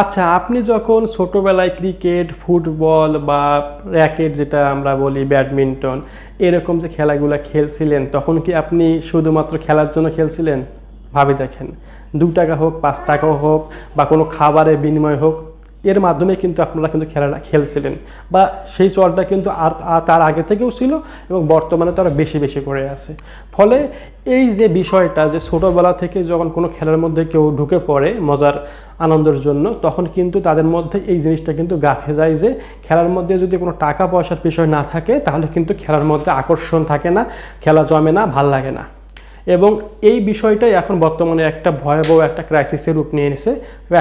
আচ্ছা আপনি যখন ছোটোবেলায় ক্রিকেট, ফুটবল বা র্যাকেট যেটা আমরা বলি, ব্যাডমিন্টন এরকম যে খেলাগুলো খেলছিলেন, তখন কি আপনি শুধুমাত্র খেলার জন্য খেলছিলেন? ভাবে দেখেন, দু টাকা হোক, পাঁচ টাকা হোক বা কোনো খাবারের বিনিময় হোক এর মাধ্যমে কিন্তু আপনারা কিন্তু খেলাটা খেলছিলেন। বা সেই চলটা কিন্তু আর তার আগে থেকেও ছিল এবং বর্তমানে তারা বেশি বেশি করে আছে। ফলে এই যে বিষয়টা যে ছোটোবেলা থেকে যখন কোনো খেলার মধ্যে কেউ ঢুকে পড়ে মজার আনন্দের জন্য, তখন কিন্তু তাদের মধ্যে এই জিনিসটা কিন্তু গাঁথে যায় যে খেলার মধ্যে যদি কোনো টাকা পয়সার বিষয় না থাকে, তাহলে কিন্তু খেলার মধ্যে আকর্ষণ থাকে না, খেলা জমে না, ভালো লাগে না। এবং এই বিষয়টাই এখন বর্তমানে একটা ভয়াবহ একটা ক্রাইসিসের রূপ নিয়ে এনেছে।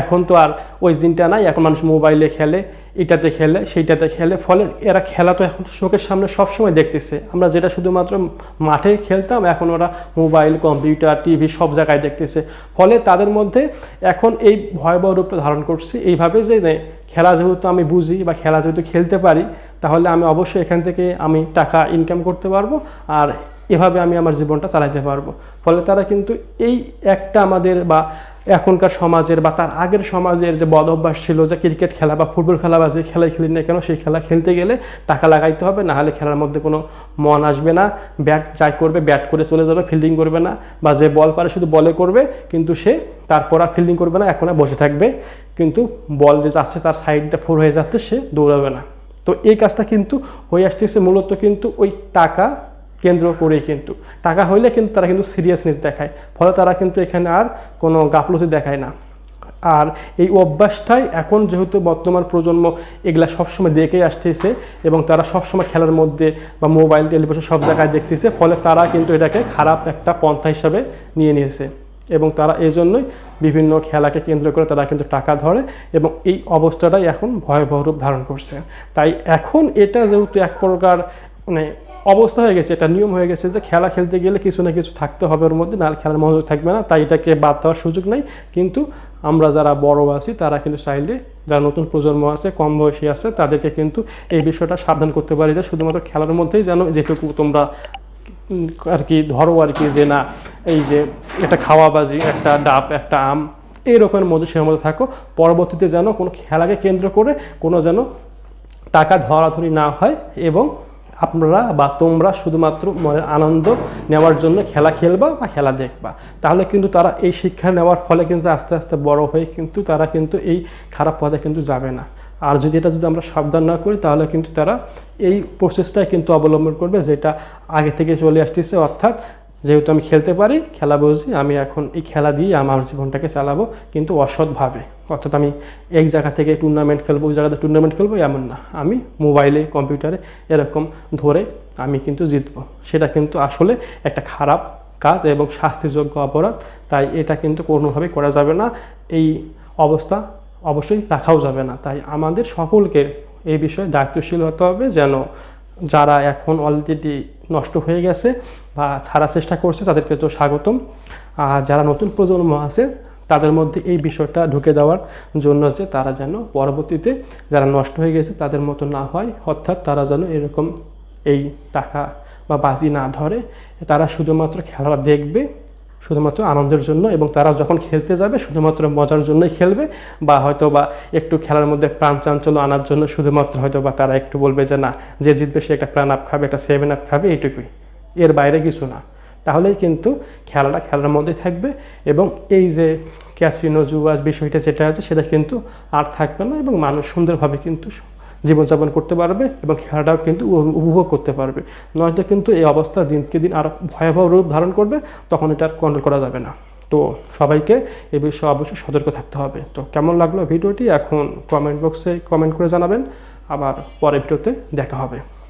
এখন তো আর ওই দিনটা নাই, এখন মানুষ মোবাইলে খেলে, এটাতে খেলে, সেইটাতে খেলে, ফলে এরা খেলা তো এখন চোখের সামনে সবসময় দেখতেছে। আমরা যেটা শুধুমাত্র মাঠে খেলতাম, এখন ওরা মোবাইল কম্পিউটার টিভি সব জায়গায় দেখতেছে। ফলে তাদের মধ্যে এখন এই ভয়াবহ রূপে ধারণ করছে। এইভাবে যে খেলা যেহেতু আমি বুঝি বা খেলা যেহেতু খেলতে পারি, তাহলে আমি অবশ্যই এখান থেকে আমি টাকা ইনকাম করতে পারব। আর এভাবে আমি আমার জীবনটা চালাতে পারব। ফলে তারা কিন্তু এই একটা আমাদের বা এখনকার সমাজের বা তার আগের সমাজের যে বদ অভ্যাস ছিল যে ক্রিকেট খেলা বা ফুটবল খেলা বা যে খেলাই খেলি না কেন, সেই খেলা খেলতে গেলে টাকা লাগাইতে হবে, না হলে খেলার মধ্যে কোনো মন আসবে না। ব্যাট যাই করবে, ব্যাট করে চলে যাবে, ফিল্ডিং করবে না বা যে বল পারে শুধু বলে করবে, কিন্তু সে তারপর আর ফিল্ডিং করবে না, এখন আর বসে থাকবে। কিন্তু বল যে যাচ্ছে তার সাইডটা ফোর হয়ে যাচ্ছে, সে দৌড়াবে না। তো এই কাজটা কিন্তু হয়ে আসতেছে, মূলত কিন্তু ওই টাকা কেন্দ্র করেই কিন্তু। টাকা হইলে কিন্তু তারা কিন্তু সিরিয়াসনেস দেখায়। ফলে তারা কিন্তু এখানে আর কোনো গাফলতি দেখায় না। আর এই অভ্যাসটাই এখন যেহেতু বর্তমান প্রজন্ম এগুলা সবসময় দেখেই আসতেছে এবং তারা সবসময় খেলার মধ্যে বা মোবাইল, টেলিভিশন সব জায়গায় দেখতেছে, ফলে তারা কিন্তু এটাকে খারাপ একটা পন্থা হিসাবে নিয়ে নিয়েছে। এবং তারা এই জন্যই বিভিন্ন খেলাকে কেন্দ্র করে তারা কিন্তু টাকা ধরে এবং এই অবস্থাটাই এখন ভয়াবহ রূপ ধারণ করছে। তাই এখন এটা যেহেতু এক প্রকার মানে অবস্থা হয়ে গেছে, এটা নিয়ম হয়ে গেছে যে খেলা খেলতে গেলে কিছু না কিছু থাকতে হবে ওর মধ্যে, নাহলে খেলার মনোযোগ থাকবে না, তাই এটাকে বাদ দেওয়ার সুযোগ নেই। কিন্তু আমরা যারা বড় আছি, তারা কিন্তু চাইলে যারা নতুন প্রজন্ম আছে, কম বয়সী আছে, তাদেরকে কিন্তু এই বিষয়টা সাবধান করতে পারি যে শুধুমাত্র খেলার মধ্যেই যেন যেটুকু তোমরা আর কি ধরো আর কি যে না, এই যে একটা খাওয়াবাজি, একটা ডাব, একটা আম, এই রকমের মধ্যে সে মধ্যে থাকো। পরবর্তীতে যেন কোনো খেলাকে কেন্দ্র করে কোনো যেন টাকা ধরাধরি না হয় এবং আপনারা বা তোমরা শুধুমাত্র মনের আনন্দ নেওয়ার জন্য খেলা খেলবা বা খেলা দেখবা। তাহলে কিন্তু তারা এই শিক্ষা নেওয়ার ফলে কিন্তু আস্তে আস্তে বড় হয়ে কিন্তু তারা কিন্তু এই খারাপ পথে কিন্তু যাবে না। আর যদি এটা যদি আমরা সাবধান না করি, তাহলে কিন্তু তারা এই প্রসেসটাই কিন্তু অবলম্বন করবে যেটা আগে থেকে চলে আসতেছে। অর্থাৎ যেহেতু আমি খেলতে পারি, খেলা বুঝি, আমি এখন এই খেলা দিয়ে আমার জীবনটাকে চালাবো, কিন্তু অসৎভাবে। অর্থাৎ আমি এক জায়গা থেকে টুর্নামেন্ট খেলব, ওই জায়গাতে টুর্নামেন্ট খেলব, এমন না। আমি মোবাইলে কম্পিউটারে এরকম ধরে আমি কিন্তু জিতবো। সেটা কিন্তু আসলে একটা খারাপ কাজ এবং শাস্তিযোগ্য অপরাধ, তাই এটা কিন্তু কোনোভাবে করা যাবে না। এই অবস্থা অবশ্যই রাখাও যাবে না। তাই আমাদের সকলকে এই বিষয়ে দায়িত্বশীল হতে হবে যেন যারা এখন অলরেডি নষ্ট হয়ে গেছে বা ছাড়ার চেষ্টা করছে, তাদেরকে তো স্বাগতম। আর যারা নতুন প্রজন্ম আছে, তাদের মধ্যে এই বিষয়টা ঢুকে দেওয়ার জন্য যে তারা যেন পরবর্তীতে যারা নষ্ট হয়ে গেছে, তাদের মতো না হয়, অর্থাৎ তারা যেন এরকম এই টাকা বা বাজি না ধরে, তারা শুধুমাত্র খেলা দেখবে শুধুমাত্র আনন্দের জন্য এবং তারা যখন খেলতে যাবে, শুধুমাত্র মজার জন্যই খেলবে বা হয়তো বা একটু খেলার মধ্যে প্রাণ চাঞ্চল্য আনার জন্য শুধুমাত্র হয়তো বা তারা একটু বলবে যে, না, যে জিতবে সে একটা প্রাণ আপ খাবে, একটা সেভেন আপ খাবে, এইটুকুই। এর বাইরে কিছু না। তাহলেই কিন্তু খেলাটা খেলার মধ্যেই থাকবে এবং এই যে ক্যাসিনো জুয়াজ বিষয়টা যেটা আছে, সেটা কিন্তু আর থাকবে না এবং মানুষ সুন্দরভাবে কিন্তু জীবনযাপন করতে পারবে এবং খেলাটাও কিন্তু উপ- উপভোগ করতে পারবে। নয়তো কিন্তু এই অবস্থা দিনকে দিন আরও ভয়াবহ রূপ ধারণ করবে, তখন এটা কন্ট্রোল করা যাবে না। তো সবাইকে এ বিষয়ে অবশ্যই সতর্ক থাকতে হবে। তো কেমন লাগল ভিডিওটি? এখন কমেন্ট বক্সে কমেন্ট করে জানাবেন। আবার পরের ভিডিওতে দেখা হবে।